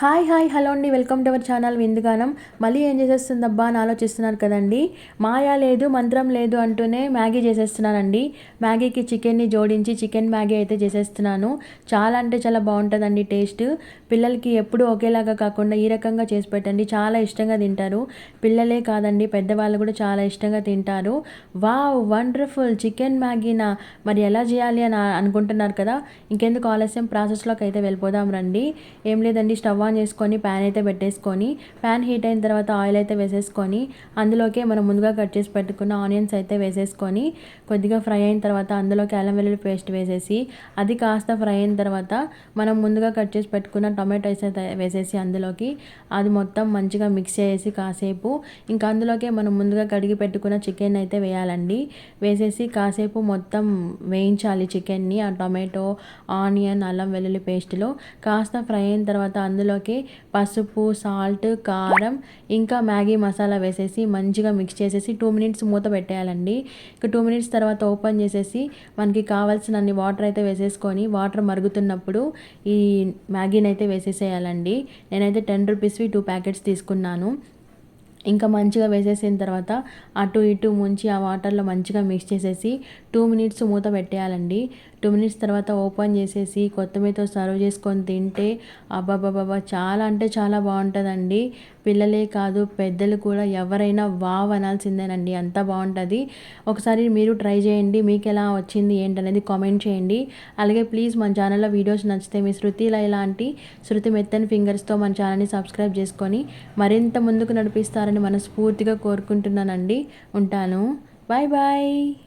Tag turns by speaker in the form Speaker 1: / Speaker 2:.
Speaker 1: Hi hi hello అండి. Welcome to our channel Vindugaanam. మళ్ళీ ఏం చేసేస్తుందబ్బా అని ఆలోచిస్తున్నారు కదండి. మాయా లేదు మంత్రం లేదు అంటూనే మ్యాగీ చేసేస్తున్నానండి. మ్యాగీకి చికెన్ని జోడించి చికెన్ మ్యాగీ అయితే చేసేస్తున్నాను. చాలా అంటే చాలా బాగుంటుందండి టేస్ట్. పిల్లలకి ఎప్పుడూ ఒకేలాగా కాకుండా ఈ రకంగా చేసి పెట్టండి. చాలా ఇష్టంగా తింటారు. పిల్లలే కాదండి పెద్దవాళ్ళు కూడా చాలా ఇష్టంగా తింటారు. వావ్ వండర్ఫుల్ చికెన్ మ్యాగీనా? మరి ఎలా చేయాలి అని అనుకుంటున్నారు కదా. ఇంకెందుకు ఆలస్యం? ప్రాసెస్లోకి అయితే వెళ్ళిపోదాం రండి. ఏం లేదండి స్టవ్ ఆన్ చేసుకొని ప్యాన్ అయితే పెట్టేసుకొని ప్యాన్ హీట్ అయిన తర్వాత ఆయిల్ అయితే వేసేసుకొని అందులోకే మనం ముందుగా కట్ చేసి పెట్టుకున్న ఆనియన్స్ అయితే వేసేసుకొని కొద్దిగా ఫ్రై అయిన తర్వాత అందులోకి అల్లం వెల్లుల్లి పేస్ట్ వేసేసి అది కాస్త ఫ్రై అయిన తర్వాత మనం ముందుగా కట్ చేసి పెట్టుకున్న టొమాటోస్ అయితే వేసేసి అందులోకి అది మొత్తం మంచిగా మిక్స్ చేసి కాసేపు ఇంకా అందులోకే మనం ముందుగా కడిగి పెట్టుకున్న చికెన్ అయితే వేయాలండి. వేసేసి కాసేపు మొత్తం వేయించాలి చికెన్ని ఆ టొమాటో ఆనియన్ అల్లం వెల్లుల్లి పేస్ట్లో కాస్త ఫ్రై అయిన తర్వాత అందులో దీంట్లోకి పసుపు సాల్ట్ కారం ఇంకా మ్యాగీ మసాలా వేసేసి మంచిగా మిక్స్ చేసేసి టూ మినిట్స్ మూత పెట్టేయాలండి. ఇక టూ మినిట్స్ తర్వాత ఓపెన్ చేసేసి మనకి కావాల్సిన అన్ని వాటర్ అయితే వేసేసుకొని వాటర్ మరుగుతున్నప్పుడు ఈ మ్యాగీని అయితే వేసేసేయాలండి. నేనైతే టెన్ రూపీస్వి టూ ప్యాకెట్స్ తీసుకున్నాను. ఇంకా మంచిగా వేసేసిన తర్వాత అటు ఇటు ముంచి ఆ వాటర్లో మంచిగా మిక్స్ చేసేసి టూ మినిట్స్ మూత పెట్టేయాలండి. టూ మినిట్స్ తర్వాత ఓపెన్ చేసేసి కొత్తిమీరతో సర్వ్ చేసుకొని తింటే అబ్బాబాబా చాలా అంటే చాలా బాగుంటుందండి. పిల్లలే కాదు పెద్దలు కూడా ఎవరైనా వావ్ అనాల్సిందేనండి. అంత బాగుంటుంది. ఒకసారి మీరు ట్రై చేయండి మీకు ఎలా వచ్చింది ఏంటనేది కామెంట్ చేయండి. అలాగే ప్లీజ్ మన ఛానల్లో వీడియోస్ నచ్చితే మీ శృతిలో ఇలాంటి శృతి మెత్తని ఫింగర్స్తో మన ఛానల్ని సబ్స్క్రైబ్ చేసుకొని మరింత ముందుకు నడిపిస్తారని మనస్ఫూర్తిగా కోరుకుంటున్నానండి. ఉంటాను. Bye bye.